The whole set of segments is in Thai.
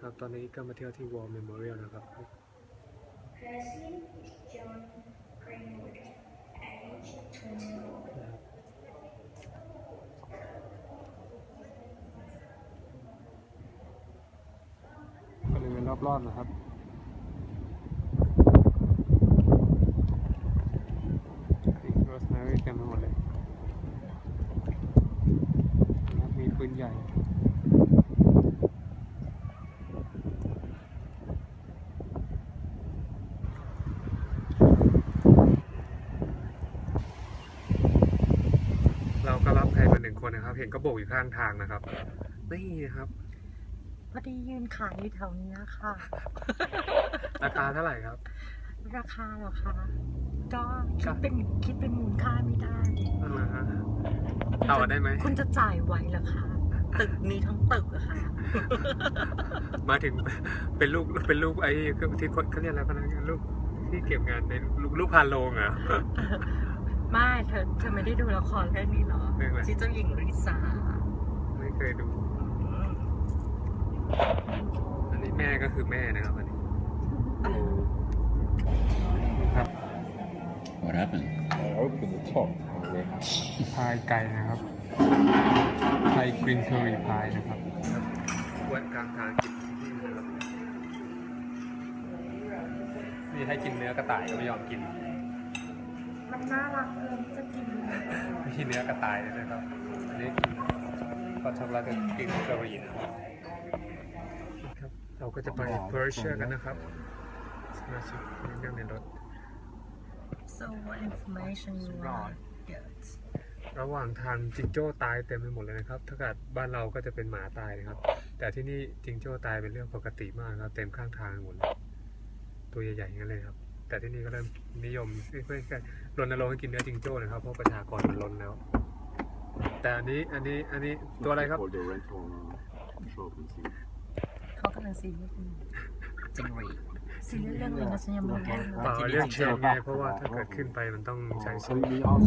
ครับตอนนี้ก็มาเที่ยวที่ War Memorial นะครับ Presley John Greenwood, age 21. บริเวณรอบๆนะครับอีกโรสแมรี่เต็มไปหมดเลยมีปืนใหญ่ เราก็รับใครมา หนึ่งคนนะครับ เห็นก็โบกอยู่ข้างทางนะครับ นี่นะครับ พอดียืนขายอยู่แถวเนี้ยค่ะ ราคาเท่าไหร่ครับ ราคาเหรอคะก็คิดเป็นคิดเป็นมูลค่าไม่ได้อ่าฮะต่อได้ไหม คุณจะจ่ายไหวเหรอคะตึกนี้ทั้งตึกอะค่ะ มาถึงเป็นลูกเป็นลูกไอ้ที่คนเขาเรียกอะไรพนักงานลูกที่เก็บงานในลูกลูกพานโรงเหรอะ ไม่เธอเธอไม่ได้ดูละครเรื่องนี้เหรอเรื่องอะไร ที่เจ้าหญิงริซาไม่เคยดู อันนี้แม่ก็คือแม่นะครับอันนี้โอ้ครับ What happened? I opened the top. พายไก่นะครับพายกรีนเคอรี่พายนะครับแวะกลางทางกินที่นี่นะครับนี่ให้กินเนื้อกระต่ายก็ไม่ยอมกิน มันน่ารักเกินจะกินไม่ใช่เนื้อกระต่ายเลยนะครับอันนี้กินก็ช็อกโกแลตกับกลิ่นกะหรี่นะครับครับ เราก็จะไปเพอร์เชียกันนะครับสมาชิกเรื่องในรถ so what information you want get ระหว่างทางจิงโจ้ตายเต็มไปหมดเลยนะครับ ถ้าเกิดบ้านเราก็จะเป็นหมาตายนะครับ แต่ที่นี่จิงโจ้ตายเป็นเรื่องปกติมากครับ เต็มข้างทางหมดเลยตัวใหญ่ๆอย่างนั้นเลยครับ แต่ที่นี่ก็เริ่มนิยมเอ้ยไม่ใช่รณรงค์ให้กินเนื้อจิงโจ้นะครับเพราะประชากรมันล้นแล้ว แต่อันนี้อันนี้อันนี้ตัวอะไรครับ Called the rental uh, shop and see. เขากำลังซีเรียสอยู่จิงหรีดซีเรียสเรื่องอะไรนะฉันยังไม่รู้เรื่องเลยเปล่าเรื่องเชนไงเพราะว่าถ้าเกิดขึ้นไปมันต้องใช้ So สู we เย้ asked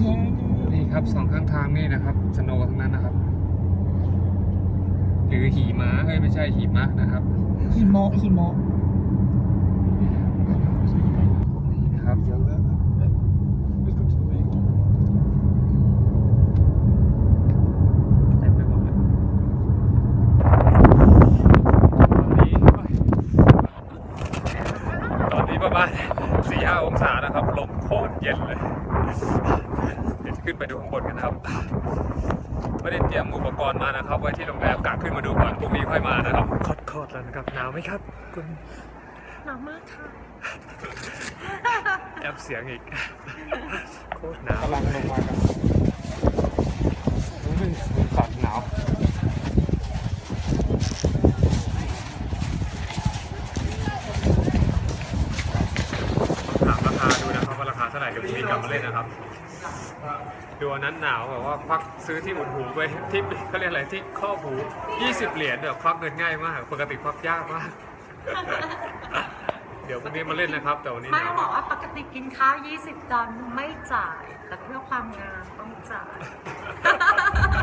นี่ครับสองข้างทางนี่นะครับสโนว์ทั้งนั้นนะครับ หรือหีม้าเอ้ยไม่ใช่หีมะนะครับฮิโมะฮิโมะ นี่นะครับ This looks the main one. เต็มไปหมดเลยตอนนี้ตอนนี้ประมาณสี่ห้าองศานะครับ ลมโคตรเย็นเลย เดี๋ยวจะขึ้นไปดูข้างบนกันนะครับ ไม่ได้เตรียมอุปกรณ์มานะครับ ไว้ที่โรงแรมกะขึ้นมาดูก่อนพรุ่งนี้ค่อยมานะครับ คอดๆแล้วนะครับ หนาวไหมครับคุณ หนาวมากค่ะ แอบเสียงอีก โคตรหนาวกำลังลงมากันรู้สึกสั่นหนาวถามราคาดูนะครับว่าราคาเท่าไหร่เดี๋ยวพรุ่งนี้กลับมาเล่นนะครับดูอันนั้นหนาวแบบว่าควักซื้อที่อุดหูไปที่เขาเรียกอะไรที่ครอบหู 20 เหรียญแบบควักเงินง่ายมาก ปกติควักยากมาก เดี๋ยวพรุ่งนี้มาเล่นนะครับ แต่วันนี้หไม่นาวบอกว่าปกติกินข้าว 20 ดอลไม่จ่าย แต่เพื่อความงามต้องจ่าย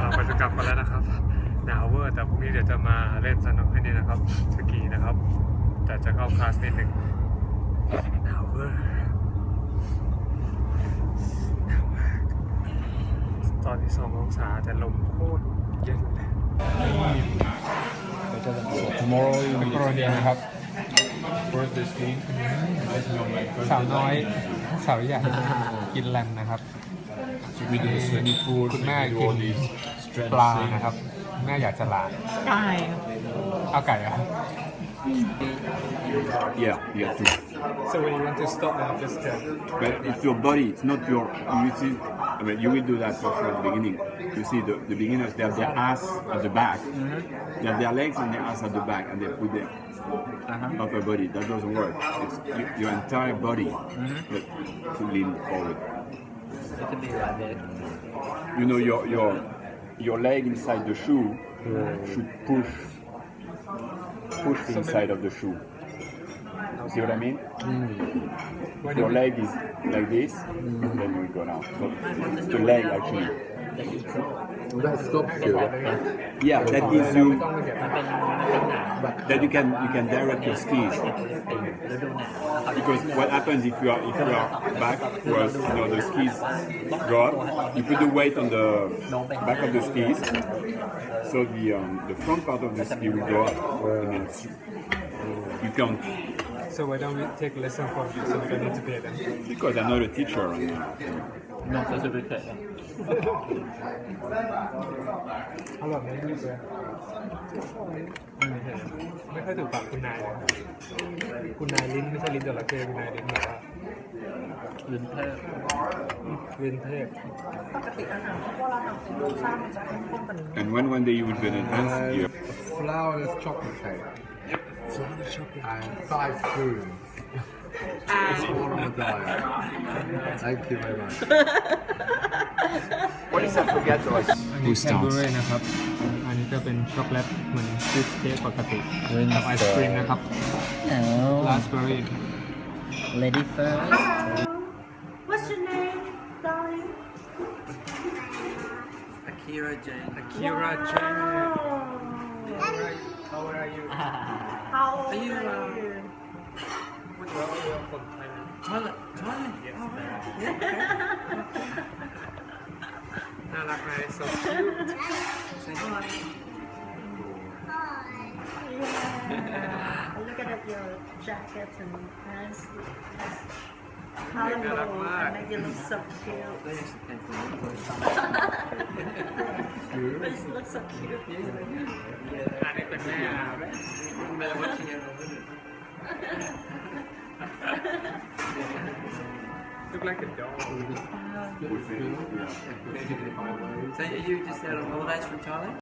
เราไปจะกลับมาแล้วนะครับ หนาวเวอร์ แต่พรุ่งนี้เดี๋ยวจะมาเล่นสนุกให้นี่นะครับสกีนะครับ แต่จะเข้าคลาสนิดหนึ่งหนาวเวอร์หนาวมากตอนที่สององศาแต่ลมโคตรเย็นเลย Tomorrow you โปรเดียนะครับ birthday skiing. This is on my สาว birthday. น้อย สาวใหญ่กินแลมนะครับ So we do the swimming pool. คุณ we แม่ do กิน all these ปลา strength นะครับ แม่อยากจะลาได้เอาไก่เหรอะ Yeah, you have to. So when you want to stop now just uh, But it's your body, it's not your. You see, I mean, you will do that for sure at the beginning. You see, the, the beginners, they have their ass at the back, they have their legs and their ass at the back, and they put their upper body. That doesn't work. It's y- your entire body that to lean forward. You know, your your your leg inside the shoe should push push the inside of the shoe. See what I mean? Mm. Your leg is like this, mm. then you go down. So it's the leg actually. That stops you. Yeah, that gives you that you can you can direct your skis. Because what happens if you are if you are backwards, you know the skis go up. You put the weight on the back of the skis, so the um, the front part of the ski will go up. you can't so why don't we take lesson from you so we don't need to pay them because I'm not a teacher and, uh, นอกจากจะเป็นแค่ อร่อยไหมพี่เสือไม่ค่อยถูกปากคุณนายเลยคุณนายลิ้นไม่ใช่ลิ้นจระเข้คุณนายลิ้นแบบว่า ลิ้นเทพ ลิ้นเทพ ปกติอาหารที่พวกเราทำเป็นรสชาติมันจะเข้มข้นกว่านี้ and when one day you will be an advanced Uh, skier flourless chocolate cake. And five spoons. All on the diet. Thank you very much. what is that forgetful? อันนี้แคนเบอร์รี่นะครับ อันนี้ก็เป็นช็อกโกแลตเหมือนชีสเค้กปกติกับไอศครีมนะครับอ๋อราสเบอร์รี่ lady first What's your name darling Akira Jane คิราเจน How old are you How old Are you, are uh, you Well, we are from Thailand Thailand Thailand น่ารักไหม so cute say hi Yeah. Look at your jacket and pants. Colorful and make you look so cute. they actually came from England This looks so cute. อันนี้เป็นแม่ remember watching it on the look like a dog So are you just out on holidays from Thailand?